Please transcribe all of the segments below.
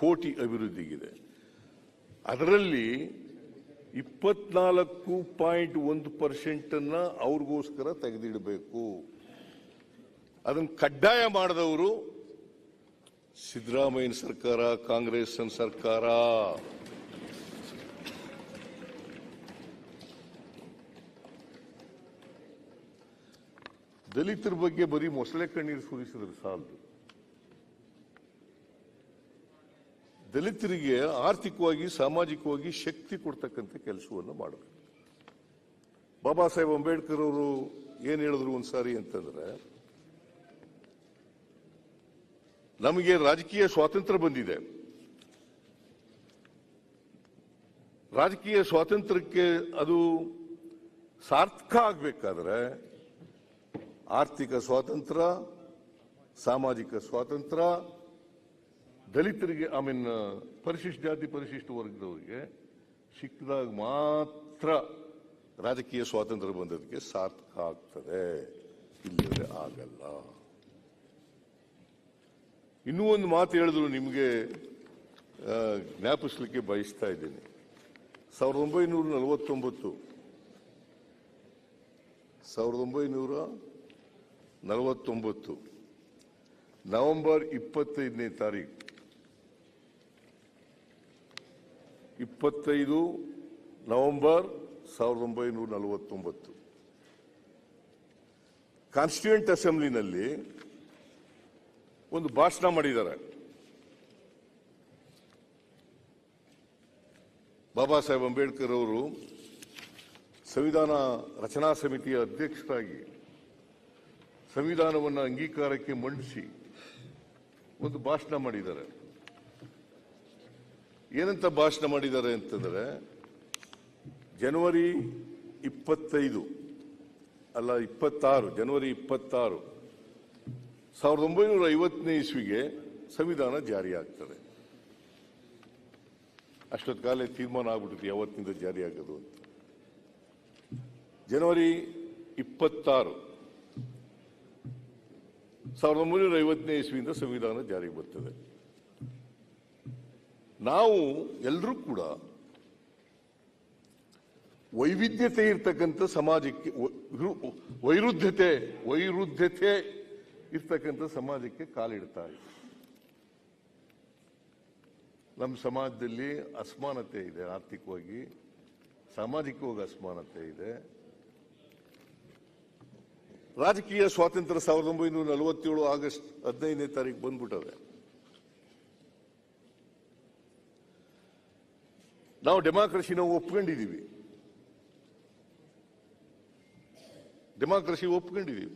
ಕೋಟಿ ಅಭಿವೃದ್ಧಿಗಿದೆ. ಅದರಲ್ಲಿ ಇಪ್ಪತ್ನಾಲ್ಕು ಪಾಯಿಂಟ್ ಒಂದು ಪರ್ಸೆಂಟ್ ಅನ್ನ ಅವ್ರಿಗೋಸ್ಕರ ತೆಗೆದಿಡಬೇಕು. ಅದನ್ನು ಕಡ್ಡಾಯ ಮಾಡಿದವರು ಸಿದ್ದರಾಮಯ್ಯನ ಸರ್ಕಾರ ಕಾಂಗ್ರೆಸ್ ಸರ್ಕಾರ. ದಲಿತರ ಬಗ್ಗೆ ಬರೀ ಮೊಸಳೆ ಕಣ್ಣೀರು ಸುರಿಸಿದ್ರೆ ಸಾಲದು. ದಲಿತರಿಗೆ ಆರ್ಥಿಕವಾಗಿ, ಸಾಮಾಜಿಕವಾಗಿ ಶಕ್ತಿ ಕೊಡ್ತಕ್ಕಂಥ ಕೆಲಸವನ್ನು ಮಾಡಬೇಕು. ಬಾಬಾ ಸಾಹೇಬ್ ಅಂಬೇಡ್ಕರ್ ಅವರು ಏನು ಹೇಳಿದ್ರು ಒಂದ್ಸಾರಿ ಅಂತಂದ್ರೆ, ನಮಗೆ ರಾಜಕೀಯ ಸ್ವಾತಂತ್ರ್ಯ ಬಂದಿದೆ. ರಾಜಕೀಯ ಸ್ವಾತಂತ್ರ್ಯಕ್ಕೆ ಅದು ಸಾರ್ಥಕ ಆಗ್ಬೇಕಾದ್ರೆ ಆರ್ಥಿಕ ಸ್ವಾತಂತ್ರ್ಯ, ಸಾಮಾಜಿಕ ಸ್ವಾತಂತ್ರ್ಯ ದಲಿತರಿಗೆ ಐ ಮೀನ್ ಪರಿಶಿಷ್ಟ ಜಾತಿ ಪರಿಶಿಷ್ಟ ವರ್ಗದವರಿಗೆ ಸಿಕ್ಕಿದಾಗ ಮಾತ್ರ ರಾಜಕೀಯ ಸ್ವಾತಂತ್ರ್ಯ ಬಂದದಕ್ಕೆ ಸಾರ್ಥಕ ಆಗ್ತದೆ. ಇಲ್ಲದೆ ಆಗಲ್ಲ. ಇನ್ನೂ ಒಂದು ಮಾತು ಹೇಳಿದ್ರು ನಿಮಗೆ ಜ್ಞಾಪಿಸ್ಲಿಕ್ಕೆ ಬಯಸ್ತಾ ಇದ್ದೀನಿ. ಸಾವಿರದ ಒಂಬೈನೂರ ನಲವತ್ತೊಂಬತ್ತು, ಸಾವಿರದ ಒಂಬೈನೂರ ನಲವತ್ತೊಂಬತ್ತು, ನವೆಂಬರ್ ಇಪ್ಪತ್ತೈದನೇ ತಾರೀಕು ಇಪ್ಪತ್ತೈದು ನವೆಂಬರ್ ಸಾವಿರದ ಒಂಬೈನೂರ ನಲವತ್ತೊಂಬತ್ತು. ಕಾನ್ಸ್ಟಿಟ್ಯೂಂಟ್ ಅಸೆಂಬ್ಲಿನಲ್ಲಿ ಒಂದು ಭಾಷಣ ಮಾಡಿದ್ದಾರೆ. ಬಾಬಾ ಸಾಹೇಬ್ ಅಂಬೇಡ್ಕರ್ ಅವರು ಸಂವಿಧಾನ ರಚನಾ ಸಮಿತಿಯ ಅಧ್ಯಕ್ಷರಾಗಿ ಸಂವಿಧಾನವನ್ನು ಅಂಗೀಕಾರಕ್ಕೆ ಮಂಡಿಸಿ ಒಂದು ಭಾಷಣ ಮಾಡಿದ್ದಾರೆ. ಏನಂತ ಭಾಷಣ ಮಾಡಿದ್ದಾರೆ ಅಂತಂದರೆ, ಜನವರಿ ಇಪ್ಪತ್ತೈದು, ಅಲ್ಲ ಇಪ್ಪತ್ತಾರು, ಜನವರಿ ಇಪ್ಪತ್ತಾರು, ಸಾವಿರದ ಒಂಬೈನೂರ ಐವತ್ತನೇ ಇಸ್ವಿಗೆ ಸಂವಿಧಾನ ಜಾರಿಯಾಗ್ತದೆ. ಅಷ್ಟೊತ್ತು ಕಾಲ ತೀರ್ಮಾನ ಆಗ್ಬಿಟ್ಟಿದೆ ಯಾವತ್ತಿನಿಂದ ಜಾರಿಯಾಗೋದು ಅಂತ. ಜನವರಿ ಇಪ್ಪತ್ತಾರು, ಸಾವಿರದ ಒಂಬೈನೂರ ಐವತ್ತನೇ ಇಸ್ವಿಯಿಂದ ಸಂವಿಧಾನ ಜಾರಿಗೆ ಬರ್ತದೆ. ನಾವು ಎಲ್ಲರೂ ಕೂಡ ವೈವಿಧ್ಯತೆ ಇರ್ತಕ್ಕಂಥ ಸಮಾಜಕ್ಕೆ ವೈರುಧ್ಯತೆ ವೈರುಧ್ಯತೆ ಇರ್ತಕ್ಕಂಥ ಸಮಾಜಕ್ಕೆ ಕಾಲಿಡ್ತಾ ಇದೆ. ನಮ್ಮ ಸಮಾಜದಲ್ಲಿ ಅಸಮಾನತೆ ಇದೆ ಆರ್ಥಿಕವಾಗಿ, ಸಾಮಾಜಿಕವಾಗಿ ಅಸಮಾನತೆ ಇದೆ. ರಾಜಕೀಯ ಸ್ವಾತಂತ್ರ್ಯ ಸಾವಿರದ ಒಂಬೈನೂರ ನಲವತ್ತೇಳು ಆಗಸ್ಟ್ ಹದಿನೈದನೇ ತಾರೀಕು ಬಂದ್ಬಿಟ್ಟದೆ ನಾವು ಡೆಮಾಕ್ರಸಿನ ಒಪ್ಕೊಂಡಿದ್ದೀವಿ. ಡೆಮಾಕ್ರಸಿ ಒಪ್ಕೊಂಡಿದ್ದೀವಿ.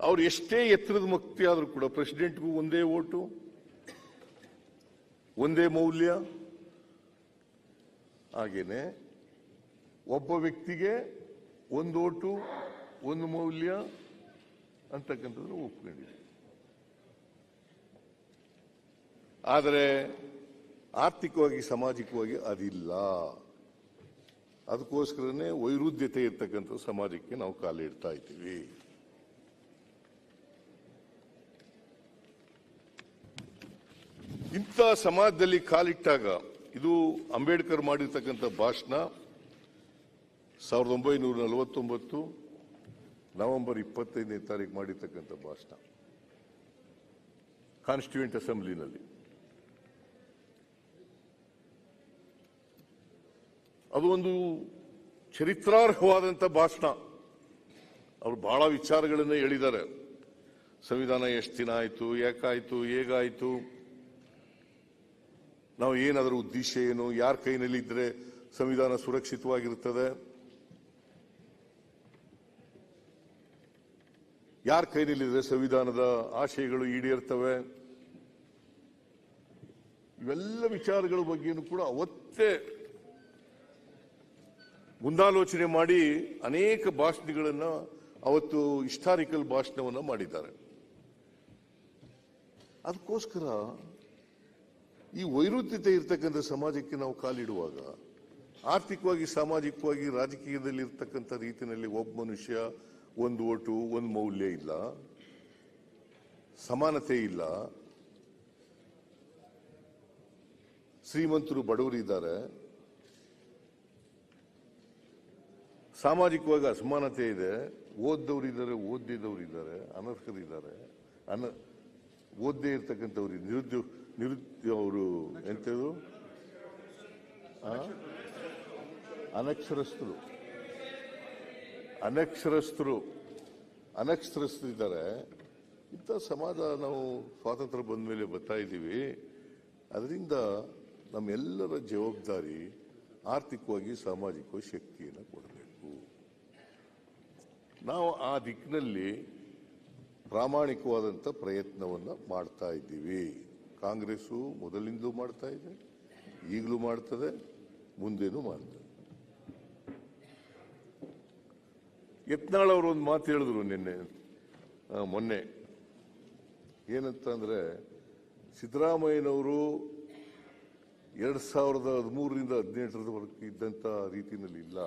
ಅವ್ರು ಎಷ್ಟೇ ಎತ್ತರದ ಮುಕ್ತಿ ಆದರೂ ಕೂಡ ಪ್ರೆಸಿಡೆಂಟ್ಗೂ ಒಂದೇ ಓಟು, ಒಂದೇ ಮೌಲ್ಯ. ಹಾಗೇನೆ ಒಬ್ಬ ವ್ಯಕ್ತಿಗೆ ಒಂದು ಓಟು, ಒಂದು ಮೌಲ್ಯ ಅಂತಕ್ಕಂಥದ್ದು ಒಪ್ಕೊಂಡಿದ್ದೀವಿ. ಆದರೆ ಆರ್ಥಿಕವಾಗಿ, ಸಾಮಾಜಿಕವಾಗಿ ಅದಿಲ್ಲ. ಅದಕ್ಕೋಸ್ಕರನೇ ವೈರುಧ್ಯತೆ ಇರ್ತಕ್ಕಂಥ ಸಮಾಜಕ್ಕೆ ನಾವು ಕಾಲಿಡ್ತಾ ಇದ್ದೀವಿ. ಇಂಥ ಸಮಾಜದಲ್ಲಿ ಕಾಲಿಟ್ಟಾಗ ಇದು ಅಂಬೇಡ್ಕರ್ ಮಾಡಿರ್ತಕ್ಕಂಥ ಭಾಷಣ ಸಾವಿರದ ಒಂಬೈನೂರ ನಲವತ್ತೊಂಬತ್ತು, ನವೆಂಬರ್ ಇಪ್ಪತ್ತೈದನೇ ತಾರೀಕು ಮಾಡಿರ್ತಕ್ಕಂಥ ಭಾಷಣ. ಕಾನ್ಸ್ಟಿಟ್ಯೂಂಟ್ ಅಸೆಂಬ್ಲಿನಲ್ಲಿ. ಅದು ಒಂದು ಚರಿತ್ರಾರ್ಹವಾದಂಥ ಭಾಷಣ. ಅವರು ಬಹಳ ವಿಚಾರಗಳನ್ನು ಹೇಳಿದ್ದಾರೆ. ಸಂವಿಧಾನ ಎಷ್ಟು ದಿನ ಆಯಿತು, ಯಾಕಾಯಿತು, ಹೇಗಾಯಿತು, ನಾವು ಏನಾದರೂ ಉದ್ದೇಶ ಏನು, ಯಾರ ಕೈನಲ್ಲಿ ಇದ್ರೆ ಸಂವಿಧಾನ ಸುರಕ್ಷಿತವಾಗಿರುತ್ತದೆ, ಯಾರ ಕೈನಲ್ಲಿದ್ರೆ ಸಂವಿಧಾನದ ಆಶಯಗಳು ಈಡೇರ್ತವೆ, ಇವೆಲ್ಲ ವಿಚಾರಗಳ ಬಗ್ಗೆಯೂ ಕೂಡ ಅವತ್ತೇ ಮುಂದಾಲೋಚನೆ ಮಾಡಿ ಅನೇಕ ಭಾಷಣಗಳನ್ನು ಅವತ್ತು ಹಿಸ್ಟಾರಿಕಲ್ ಭಾಷಣವನ್ನು ಮಾಡಿದ್ದಾರೆ. ಅದಕ್ಕೋಸ್ಕರ ಈ ವೈರುಧ್ಯತೆ ಇರತಕ್ಕಂಥ ಸಮಾಜಕ್ಕೆ ನಾವು ಕಾಲಿಡುವಾಗ ಆರ್ಥಿಕವಾಗಿ, ಸಾಮಾಜಿಕವಾಗಿ ರಾಜಕೀಯದಲ್ಲಿ ಇರ್ತಕ್ಕಂಥ ರೀತಿಯಲ್ಲಿ ಒಬ್ಬ ಮನುಷ್ಯ ಒಂದು ಓಟು ಒಂದು ಮೌಲ್ಯ ಇಲ್ಲ, ಸಮಾನತೆ ಇಲ್ಲ. ಶ್ರೀಮಂತರು ಬಡವರು ಇದ್ದಾರೆ ಸಾಮಾಜಿಕವಾಗಿ ಅಸಮಾನತೆ ಇದೆ. ಓದ್ದವ್ರು ಇದ್ದಾರೆ ಓದಿದವರು ಇದ್ದಾರೆ ಅನರ್ಹರಿದ್ದಾರೆ. ಅನ, ಓದ್ದೇ ಇರ್ತಕ್ಕಂಥವ್ರು ನಿರುದ್ಯೋಗ ನಿರುದ್ಯೋಗ ಅವರು ಎಂಥದ್ದು? ಅನಕ್ಷರಸ್ಥರು. ಅನಕ್ಷರಸ್ಥರು. ಅನಕ್ಷರಸ್ಥರಿದ್ದಾರೆ. ಇಂಥ ಸಮಾಜ ನಾವು ಸ್ವಾತಂತ್ರ್ಯ ಬಂದ ಮೇಲೆ ಬರ್ತಾ ಇದ್ದೀವಿ. ಅದರಿಂದ ನಮ್ಮೆಲ್ಲರ ಜವಾಬ್ದಾರಿ ಆರ್ಥಿಕವಾಗಿ, ಸಾಮಾಜಿಕವಾಗಿ ಶಕ್ತಿಯನ್ನು ಕೊಡಬೇಕು. ನಾವು ಆ ದಿಕ್ಕಿನಲ್ಲಿ ಪ್ರಾಮಾಣಿಕವಾದಂಥ ಪ್ರಯತ್ನವನ್ನು ಮಾಡ್ತಾ ಇದ್ದೀವಿ. ಕಾಂಗ್ರೆಸ್ಸು ಮೊದಲಿಂದಲೂ ಮಾಡ್ತಾ ಇದೆ, ಈಗಲೂ ಮಾಡ್ತದೆ, ಮುಂದೇನೂ ಮಾಡ್ತದೆ. ಯತ್ನಾಳ್ ಅವರು ಒಂದು ಮಾತು ಹೇಳಿದ್ರು ನಿನ್ನೆ ಮೊನ್ನೆ. ಏನಂತ ಅಂದರೆ, ಸಿದ್ದರಾಮಯ್ಯನವರು ಎರಡು ಸಾವಿರದ ಹದಿಮೂರರಿಂದ ಹದಿನೆಂಟರವರೆಗೆ ಇದ್ದಂಥ ರೀತಿಯಲ್ಲಿ ಇಲ್ಲ?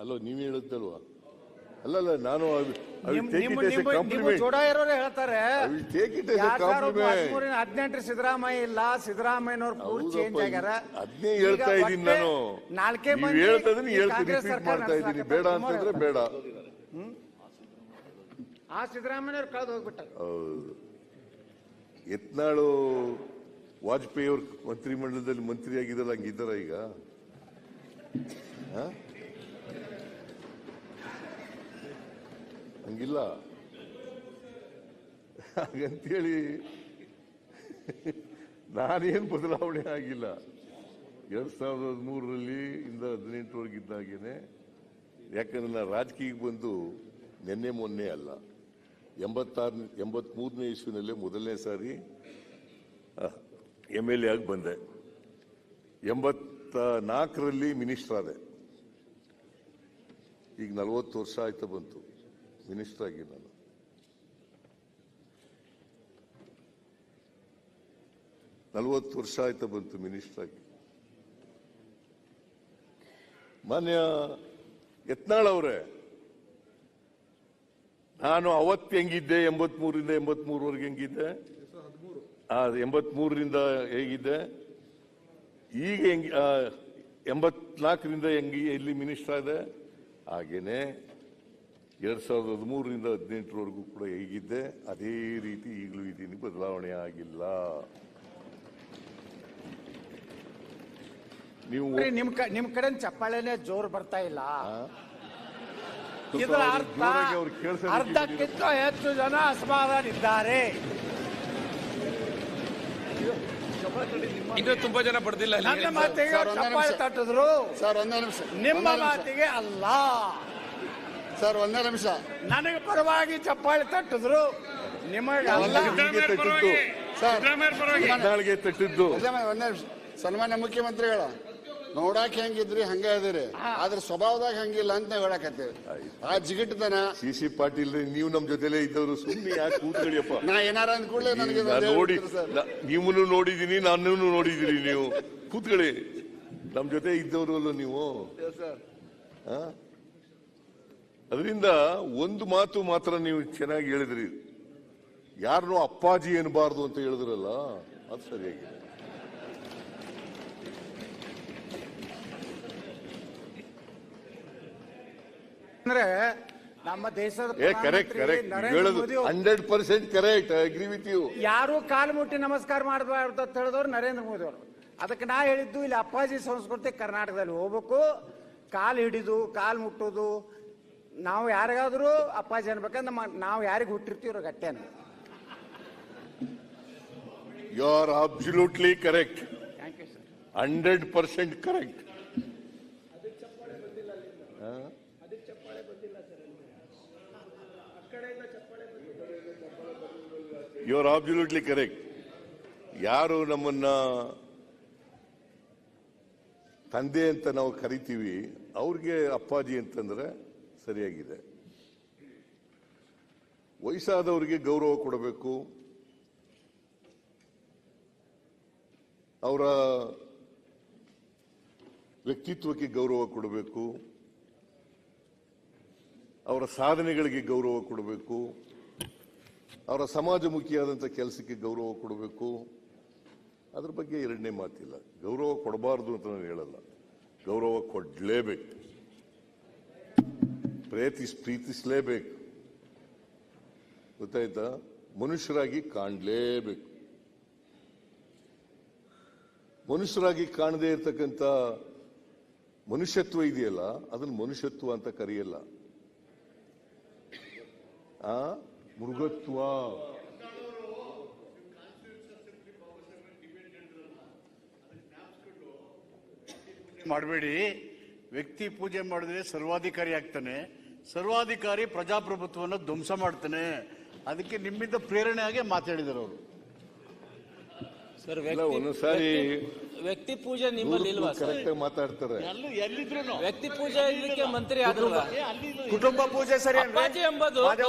ಅಲ್ಲೋ ನೀವ್ ಹೇಳುತ್ತಲ್ವಾ? ಅಲ್ಲಲ್ಲ ನಾನು ಹೇಳ್ತಾರೆ. ಹದಿನೆಂಟರ ಸಿದ್ದರಾಮಯ್ಯ ಇಲ್ಲ ಸಿದ್ದರಾಮಯ್ಯನವ್ರು ಪೂರ್ತಿ ಚೇಂಜ್ ಆಗ್ಯಾರ. ಅದ್ನೇ ಹೇಳ್ತಾ ಇದ್ದೀನಿ ನಾನು. ನಾಲ್ಕೇ ಮಂದಿ ಹೇಳ್ತದನ್ನ ಹೇಳ್ತೀನಿ ರಿಪೀಟ್ ಮಾಡ್ತಾ ಇದ್ದೀನಿ ಬೇಡ ಅಂತಂದ್ರೆ ಬೇಡ. ಆ ಸಿದ್ದರಾಮಯ್ಯನವ್ರು ಕಳೆದು ಹೋಗ್ಬಿಟ್ಟಾರ. ಹೌದು. ಯತ್ನಾಳು ವಾಜಪೇಯಿ ಅವ್ರ ಮಂತ್ರಿಮಂಡಲದಲ್ಲಿ ಮಂತ್ರಿ ಆಗಿದ್ದಲ್ಲ ಹಂಗಿದ್ದಾರ ಈಗ? ಹ? ಹಂಗಿಲ್ಲ. ಹಾಗಂತೇಳಿ ನಾನೇನು ಬದಲಾವಣೆ ಆಗಿಲ್ಲ. ಎರಡ್ ಸಾವಿರದ ಹದಿಮೂರರಲ್ಲಿ ಇಂದ ಹದಿನೆಂಟರವರೆಗೆ ಇದ್ದಾಗೇನೆ ಯಾಕಂದ್ರೆ ನಾನು ರಾಜಕೀಯಕ್ಕೆ ಬಂದು ನಿನ್ನೆ ಮೊನ್ನೆ ಅಲ್ಲ ಎಂಬತ್ತಾರು ಎಂಬತ್ಮೂರನೇ ಇಸ್ವಿನಲ್ಲೇ ಮೊದಲನೇ ಸಾರಿ ಎಂ ಎಲ್ ಎ ಆಗಿ ಬಂದೆ. ಎಂಬತ್ತ ನಾಲ್ಕರಲ್ಲಿ ಮಿನಿಸ್ಟರ್ ಆದೆ. ಈಗ ನಲವತ್ತು ವರ್ಷ ಆಯ್ತಾ ಬಂತು. ಮಿನಿಸ್ಟರ್ ಆಗಿ ನಾನು ನಲವತ್ತು ವರ್ಷ ಆಯ್ತಾ ಬಂತು ಮಿನಿಸ್ಟರ್ ಆಗಿ. ಮಾನ್ಯ ಯತ್ನಾಳ್ ಅವರೇ, ನಾನು ಅವತ್ತು ಹೆಂಗಿದ್ದೆ? ಎಂಬತ್ಮೂರರಿಂದ ಎಂಬತ್ಮೂರವರೆಗೆ ಹೆಂಗಿದ್ದೆ? ಎಂಬತ್ ಮೂರರಿಂದ ಹೇಗಿದ್ದೆ? ಈಗ ಹೆಂಗ್ ಎಂಬತ್ನಾಲ್ಕರಿಂದ ಹೆಂಗಿ, ಎಲ್ಲಿ ಮಿನಿಸ್ಟರ್ ಇದೆ ಹಾಗೇನೆ ಎರಡ್ ಸಾವಿರದ ಹದಿಮೂರರಿಂದ ಹದಿನೆಂಟರವರೆಗೂ ಕೂಡ ಹೇಗಿದ್ದೆ ಅದೇ ರೀತಿ ಈಗಲೂ ಇದ್ದೀನಿ ಬದಲಾವಣೆ ಆಗಿಲ್ಲ. ನೀವು ನಿಮ್ ಕ- ನಿಮ್ ಕಡೆ ಚಪ್ಪಾಳೆನೆ ಜೋರ್ ಬರ್ತಾ ಇಲ್ಲ. ಇದರ ಅರ್ಥ ಜೋರಾಗಿ ಅವ್ರು ಕೇಳ್ಸೋದಕ್ಕೆ ಅರ್ಧಕ್ಕಿಂತ ಹೆಚ್ಚು ಜನ ಅಸಮಾಧಾನಿದ್ದಾರೆ ಇನ್ನೂ ತುಂಬಾ ಜನ ಬಡ್ದಿಲ್ಲ ನನ್ನ ಮಾತಿಗೆ ಚಪ್ಪಾಳೆ ತಟ್ಟಿದ್ರು. ಸರ್ ಒಂದೇ ನಿಮಿಷ. ನಿಮ್ಮ ಮಾತಿಗೆ ಅಲ್ಲ. ಸರ್ ಒಂದೇ ನಿಮಿಷ. ನನಗೆ ಪರವಾಗಿ ಚಪ್ಪಾಳಿ ತಟ್ಟಿದ್ರು. ನಿಮಗೆ ತಟ್ಟಿದ್ದು. ಸರ್ ತಟ್ಟಿದ್ದು. ಒಂದೇ ನಿಮಿಷ. ಸನ್ಮಾನ್ಯ ಮುಖ್ಯಮಂತ್ರಿಗಳ ನೋಡಾಕ್ ಹೆಂಗಿದ್ರಿ ಹಂಗ ಇದೀರಿ ಆದ್ರೆ ಸ್ವಭಾವದಾಗ ಹಂಗಿಲ್ಲ ಅಂತ ನಾವ್ ಹೇಳಕತ್ತೀವಿ. ಆ ಜಿಗಿಟ್ತನ. ಸಿ ಸಿ ಪಾಟೀಲ್ ನೀವು ನಮ್ ಜೊತೆಲೇ ಇದ್ದವರು ಸುಮ್ಮನೆ ಯಾಕೆ ಕೂತ್ಕೊಳ್ಳಿಯಪ್ಪ? ನಾ ಏನಾರ ಅಂದ್ ಕೂಡಲೇ ನನಗೆ ನೋಡಿ ನಿಮ್ಮನ್ನು ನೋಡಿದೀನಿ ನಾನು ನೋಡಿದೀನಿ ನೀವು. ಕೂತ್ಕೊಳ್ಳಿ. ನಮ್ ಜೊತೆ ಇದ್ದವರು ಅಲ್ಲ ನೀವು ಆ? ಅದರಿಂದ ಒಂದು ಮಾತು ಮಾತ್ರ ನೀವು ಚೆನ್ನಾಗಿ ಹೇಳಿದ್ರಿ. ಯಾರನ್ನೂ ಅಪ್ಪಾಜಿ ಎನ್ನಬಾರ್ದು ಅಂತ ಹೇಳಿದ್ರಲ್ಲ ಅದು ಸರಿಯಾಗಿದೆ. ಅಂದ್ರೆ ನಮ್ಮ ದೇಶದ hundred percent correct agree with you ಯಾರು ಕಾಲು ಮುಟ್ಟಿ ನಮಸ್ಕಾರ ಮಾಡಬಾರ್ದು ಅಂತ ಹೇಳಿದವರು ನರೇಂದ್ರ ಮೋದಿ ಅವರು ಅದಕ್ಕೆ ನಾ ಹೇಳಿದ್ದು ಇಲ್ಲಿ ಅಪ್ಪಾಜಿ ಸಂಸ್ಕೃತಿ ಕರ್ನಾಟಕದಲ್ಲಿ ಹೋಗ್ಬೇಕು. ಕಾಲು ಹಿಡಿದು ಕಾಲು ಮುಟ್ಟೋದು ನಾವು ಯಾರಿಗಾದರೂ ಅಪ್ಪಾಜಿ ಅನ್ಬೇಕಂದ್ರೆ ನಮ್ಮ ನಾವು ಯಾರಿಗೆ ಹುಟ್ಟಿರ್ತೀವ್ರ ಗಟ್ಟೆನ. You are absolutely correct thank you sir hundred percent correct you are absolutely correct ಯಾರು ನಮ್ಮನ್ನ ತಂದೆ ಅಂತ ನಾವು ಕರಿತೀವಿ ಅವ್ರಿಗೆ ಅಪ್ಪಾಜಿ ಅಂತಂದ್ರೆ ಸರಿಯಾಗಿದೆ. ವಯಸ್ಸಾದವರಿಗೆ ಗೌರವ ಕೊಡಬೇಕು. ಅವರ ವ್ಯಕ್ತಿತ್ವಕ್ಕೆ ಗೌರವ ಕೊಡಬೇಕು. ಅವರ ಸಾಧನೆಗಳಿಗೆ ಗೌರವ ಕೊಡಬೇಕು. ಅವರ ಸಮಾಜಮುಖಿಯಾದಂಥ ಕೆಲಸಕ್ಕೆ ಗೌರವ ಕೊಡಬೇಕು. ಅದ್ರ ಬಗ್ಗೆ ಎರಡನೇ ಮಾತಿಲ್ಲ. ಗೌರವ ಕೊಡಬಾರ್ದು ಅಂತ ನಾನು ಹೇಳಲ್ಲ. ಗೌರವ ಕೊಡ್ಲೇಬೇಕು. ಪ್ರಯತ್ನಿಸ್ ಪ್ರೀತಿಸಲೇಬೇಕು. ಗೊತ್ತಾಯ್ತಾ? ಮನುಷ್ಯರಾಗಿ ಕಾಣಲೇಬೇಕು. ಮನುಷ್ಯರಾಗಿ ಕಾಣದೇ ಇರತಕ್ಕಂಥ ಮನುಷ್ಯತ್ವ ಇದೆಯಲ್ಲ? ಅದನ್ನ ಮನುಷ್ಯತ್ವ ಅಂತ ಕರೆಯಲ್ಲ. ಆ? ಮೃಗತ್ವ. ಮಾಡಬೇಡಿ. ವ್ಯಕ್ತಿ ಪೂಜೆ ಮಾಡಿದ್ರೆ ಸರ್ವಾಧಿಕಾರಿ ಆಗ್ತಾನೆ. ಸರ್ವಾಧಿಕಾರಿ ಪ್ರಜಾಪ್ರಭುತ್ವವನ್ನು ಧ್ವಂಸ ಮಾಡ್ತಾನೆ. ಅದಕ್ಕೆ ನಿಮ್ಮಿಂದ ಪ್ರೇರಣೆ ಆಗಿ ಮಾತಾಡಿದರು ಅವರು. ಸರ್ ಒಂದೊಂದ್ಸಾರಿ ವ್ಯಕ್ತಿ ಪೂಜೆ ನಿಮ್ಮಲ್ಲಿ ಇಲ್ವಾ ಸರ್ ಕರೆಕ್ಟ್ ಮಾತಾಡ್ತಾರೆ ಎಲ್ಲ ಎಲ್ಲಿದ್ರು ವ್ಯಕ್ತಿ ಪೂಜೆ ಇದಕ್ಕೆ ಮಂತ್ರಿ ಆದ್ರಲ್ಲ ಕುಟುಂಬ ಪೂಜೆ ಸರಿ? ಅಪ್ಪಾಜಿ ಎಂಬುದು ಸರ್.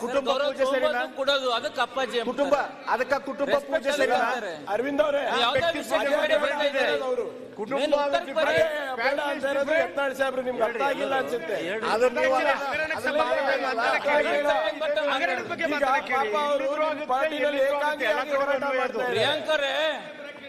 ಕುಟುಂಬ ಗೌರವ ಪೂಜೆ ಸರಿನಾ? ತಗೊಂಬಂದು ಕೊಡೋದು ಅದಕ್ಕೆ ಅಪ್ಪಾಜಿ ಎಂಬುದು. ಕುಟುಂಬ ಅದಕ್ಕ ಕುಟುಂಬ Respect ಪೂಜೆ ಸರಿ ಅರವಿಂದ ಬರ್ತಾರೆ. ಅರವಿಂದ್ ಅವರೇ ನೀವು ಯಾವ್ದೇ ವ್ಯಕ್ತಿ ವಿಷಯ ಪೂಜೆ ಬೇಡ ಬೇಡ ಬೇಡ ಅವರು. ಕುಟುಂಬ ಮೇನ್ ಉತ್ತರಕ್ಕೆ ಬೇಡ, ಬನ್ನಿ. ಬೇಡ ಅಂತ ಇರೋದು ಯತ್ನಾಳ್ ಸಾಹೇಬ್ರು ನಿಮ್ಗೆ ಅರ್ಥ ಆಗಿಲ್ಲ ಅನ್ಸುತ್ತೆ ಅದನ್ನ ನೀವು ಅಲ್ಲ- ಅದನ್ನ ಮಾತಾಡಿ, ಮಾತಾಡಿ. ಈಗ ಪಾಪ ಅವರು ನಿಮ್ಮ ಪಾರ್ಟಿನಲ್ಲಿ ಏಕಾಂಗಿಯಾಗಿ ಹೋರಾಟ ಮಾಡ್ತಾ ಇದ್ದಾರೆ. ಪ್ರಿಯಾಂಕರೇ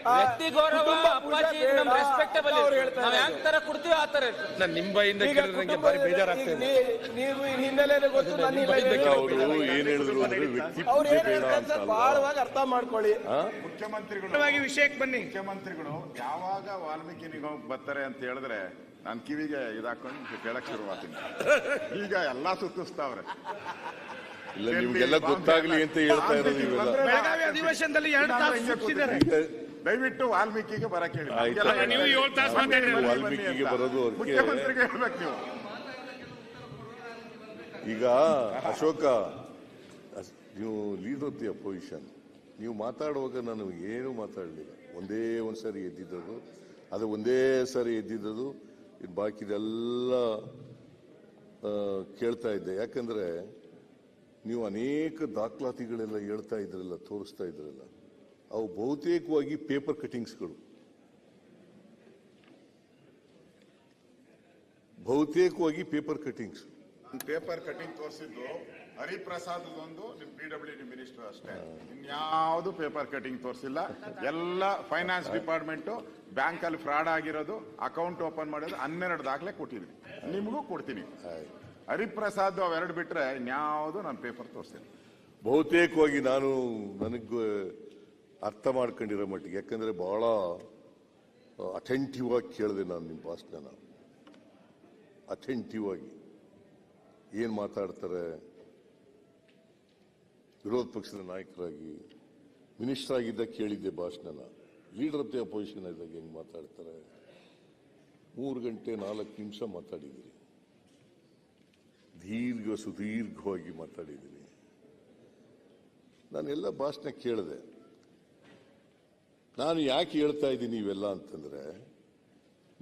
ವ್ಯಕ್ತಿ ಗೌರವ ಅಪ್ಪಾಜಿ ನಮ್ ರೆಸ್ಪೆಕ್ಟಬಲ್ ನಾವ್ ಇದ್ದಾರೆ. ತರ ಕೊಡ್ತೀವಿ ಆ ತರ. ನಾನು ನಿಮ್ಮ ಬಾಯಿಂದ ಕೇಳಿದ್ರೆ ನಂಗೆ ಭಾರಿ ಬೇಜಾರಾಗ್ತದೆ. ನೀ- ನೀವು ಈ ಹಿನ್ನೆಲೆನೇ ಗೊತ್ತು? ನನ್ನ ಹಿನ್ನೆಲೆ ಅವರು ಏನ್ ಹೇಳಿದ್ರು ಅಂದ್ರೆ ವ್ಯಕ್ತಿ ಅವ್ರು ಪೂಜೆ ಬೇಡ ಹೇಳ್ತಾರೆ ಅಂತ ಬಹಳವಾಗಿ ಅರ್ಥ ಮಾಡ್ಕೊಳ್ಳಿ. ಮುಖ್ಯಮಂತ್ರಿಗಳು ವಿಷಯಕ್ಕೆ ಬನ್ನಿ. ಮುಖ್ಯಮಂತ್ರಿಗಳು ಯಾವಾಗ ವಾಲ್ಮೀಕಿ ನಿಗಮ ಬರ್ತಾರೆ ಅಂತ ಹೇಳಿದ್ರೆ ನಾನು ಕಿವಿಗೆ ಇದಾಕೊಂಡು ಕೇಳಕ್ ಶುರು ಮಾಡ್ತೀನಿ ಈಗ ಎಲ್ಲಾ ಸುತ್ತಿಸ್ತಾವ್ರೆ. ಇಲ್ಲ ನಿಮ್ಗೆಲ್ಲ ಗೊತ್ತಾಗ್ಲಿ ಅಂತ ಹೇಳ್ತಾ ಇರೋದು ಬೆಳಗಾವಿ ಅಧಿವೇಶನದಲ್ಲಿ ಎರಡು ತಾಸು ದಯವಿಟ್ಟು ವಾಲ್ಮೀಕಿಗೆ ಬರಕ್ಕೆ ಹೇಳಿ ನಮ್ಗೆಲ್ಲ ನೀವು ಏಳು ತಾಸು ಮಾತಾಡಿದ್ರೆ ವಾಲ್ಮೀಕಿಗೆ. ಬರೋದು ಅವ್ರಿಗೆ- ಮುಖ್ಯಮಂತ್ರಿಗೆ ಹೇಳ್ಬೇಕು ನೀವು. ಈಗ ಅಶೋಕ ನೀವು ಲೀಡ್ ಆಫ್ ದಿ ಅಪೋಸಿಷನ್ ನೀವು ಮಾತಾಡುವಾಗ ನಾನು ಏನು ಮಾತಾಡಲಿಲ್ಲ. ಒಂದೇ ಒಂದು ಸಾರಿ ಎದ್ದಿದ್ದದು ಅದು ಒಂದೇ ಸಾರಿ ಎದ್ದಿದ್ದದು ಇದು ಬಾಕಿದೆಲ್ಲ ಕೇಳ್ತಾ ಇದ್ದೆ. ಯಾಕಂದರೆ ನೀವು ಅನೇಕ ದಾಖಲಾತಿಗಳೆಲ್ಲ ಹೇಳ್ತಾ ಇದ್ರಲ್ಲ ತೋರಿಸ್ತಾ ಇದ್ರಲ್ಲ. ಅವು ಬಹುತೇಕವಾಗಿ ಪೇಪರ್ ಕಟಿಂಗ್ಸ್ಗಳು ಬಹುತೇಕವಾಗಿ ಪೇಪರ್ ಕಟಿಂಗ್ಸ್ ಪೇಪರ್ ಕಟಿಂಗ್ ತೋರಿಸಿದ್ದು ಹರಿಪ್ರಸಾದ್ ಒಂದು ನಿಮ್ ಪಿ ಡಬ್ಲ್ಯೂ ಡಿ ಮಿನಿಸ್ಟರ್ ಅಷ್ಟೇ. ಇನ್ಯಾವುದು ಪೇಪರ್ ಕಟಿಂಗ್ ತೋರಿಸಿಲ್ಲ. ಎಲ್ಲ ಫೈನಾನ್ಸ್ ಡಿಪಾರ್ಟ್ಮೆಂಟ್ ಬ್ಯಾಂಕ್ ಅಲ್ಲಿ ಫ್ರಾಡ್ ಆಗಿರೋದು ಅಕೌಂಟ್ ಓಪನ್ ಮಾಡೋದು ಹನ್ನೆರಡು ದಾಖಲೆ ಕೊಟ್ಟಿದ್ವಿ ನಿಮಗೂ ಕೊಡ್ತೀನಿ. ಹರಿಪ್ರಸಾದ್ ಅವೆರಡು ಬಿಟ್ರೆ ಇನ್ಯಾವುದು ನಾನು ಪೇಪರ್ ತೋರಿಸಿಲ್ಲ. ಬಹುತೇಕವಾಗಿ ನಾನು ನನಗೆ ಅರ್ಥ ಮಾಡ್ಕೊಂಡಿರೋ ಮಟ್ಟಿಗೆ, ಯಾಕಂದ್ರೆ ಬಹಳ ಅಟೆಂಟಿವ್ ಆಗಿ ಕೇಳಿದೆ ನಾನು ನಿಮ್ಮ ಭಾಷಣ ಅಟೆಂಟಿವ್ ಆಗಿ. ಏನು ಮಾತಾಡ್ತಾರೆ? ವಿರೋಧ ಪಕ್ಷದ ನಾಯಕರಾಗಿ ಮಿನಿಸ್ಟರ್ ಆಗಿದ್ದಾಗ ಕೇಳಿದ್ದೆ ಭಾಷಣನ. ಲೀಡರ್ ಆಫ್ ದಿ ಅಪೋಸಿಷನ್ ಇದ್ದಾಗ ಹೆಂಗೆ ಮಾತಾಡ್ತಾರೆ? ಮೂರು ಗಂಟೆ ನಾಲ್ಕು ನಿಮಿಷ ಮಾತಾಡಿದಿರಿ ದೀರ್ಘ ಸುದೀರ್ಘವಾಗಿ ಮಾತಾಡಿದ್ದೀನಿ. ನಾನೆಲ್ಲ ಭಾಷಣ ಕೇಳಿದೆ. ನಾನು ಯಾಕೆ ಹೇಳ್ತಾ ಇದ್ದೀನಿ ಇವೆಲ್ಲ ಅಂತಂದರೆ,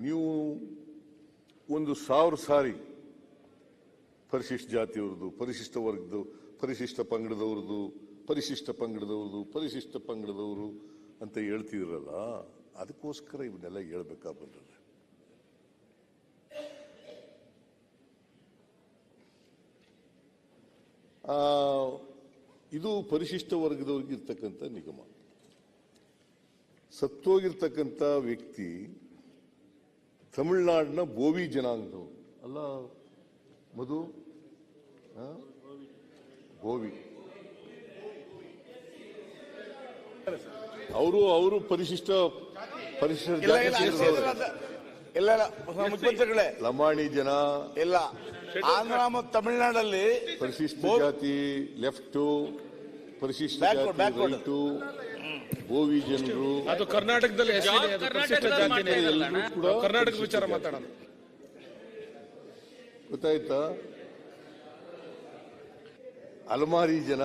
ನೀವು ಒಂದು ಸಾವಿರ ಸಾರಿ ಪರಿಶಿಷ್ಟ ಜಾತಿಯವ್ರದ್ದು, ಪರಿಶಿಷ್ಟ ವರ್ಗದ್ದು, ಪರಿಶಿಷ್ಟ ಪಂಗಡದವ್ರದ್ದು ಪರಿಶಿಷ್ಟ ಪಂಗಡದವ್ರದ್ದು, ಪರಿಶಿಷ್ಟ ಪಂಗಡದವರು ಅಂತ ಹೇಳ್ತಿದ್ರಲ್ಲ, ಅದಕ್ಕೋಸ್ಕರ ಇವನ್ನೆಲ್ಲ ಹೇಳ್ಬೇಕಾ ಇದು ಪರಿಶಿಷ್ಟ ವರ್ಗದವ್ರಿಗೆ ಇರ್ತಕ್ಕಂಥ ನಿಗಮ. ಸತ್ತೋಗಿರ್ತಕ್ಕಂಥ ವ್ಯಕ್ತಿ ತಮಿಳ್ನಾಡಿನ ಬೋವಿ ಜನಾಂಗದವರು ಅಲ್ಲ ಮಧು? ಬೋವಿ. ಅವರು ಅವರು ಪರಿಶಿಷ್ಟ ಪರಿಶಿಷ್ಟ. ಇಲ್ಲ ಮುಖ್ಯಮಂತ್ರಿಗಳೇ. ಲಮಾಣಿ ಜನ. ಇಲ್ಲ ಆಂಧ್ರ ಮತ್ತು ತಮಿಳ್ನಾಡಲ್ಲಿ ಪರಿಶಿಷ್ಟ ಜಾತಿ ಲೆಫ್ಟ್ ಪರಿಶಿಷ್ಟ ಜಾತಿ. ರೈಟು. ಬೋವಿ ಜನರು ಅದು ಕರ್ನಾಟಕದಲ್ಲಿ ಕರ್ನಾಟಕ ವಿಚಾರ ಮಾತಾಡೋದು ಮಾತಾಡೋಣ. ಗೊತ್ತಾಯ್ತಾ? ಅಲಮಾರಿ ಜನ.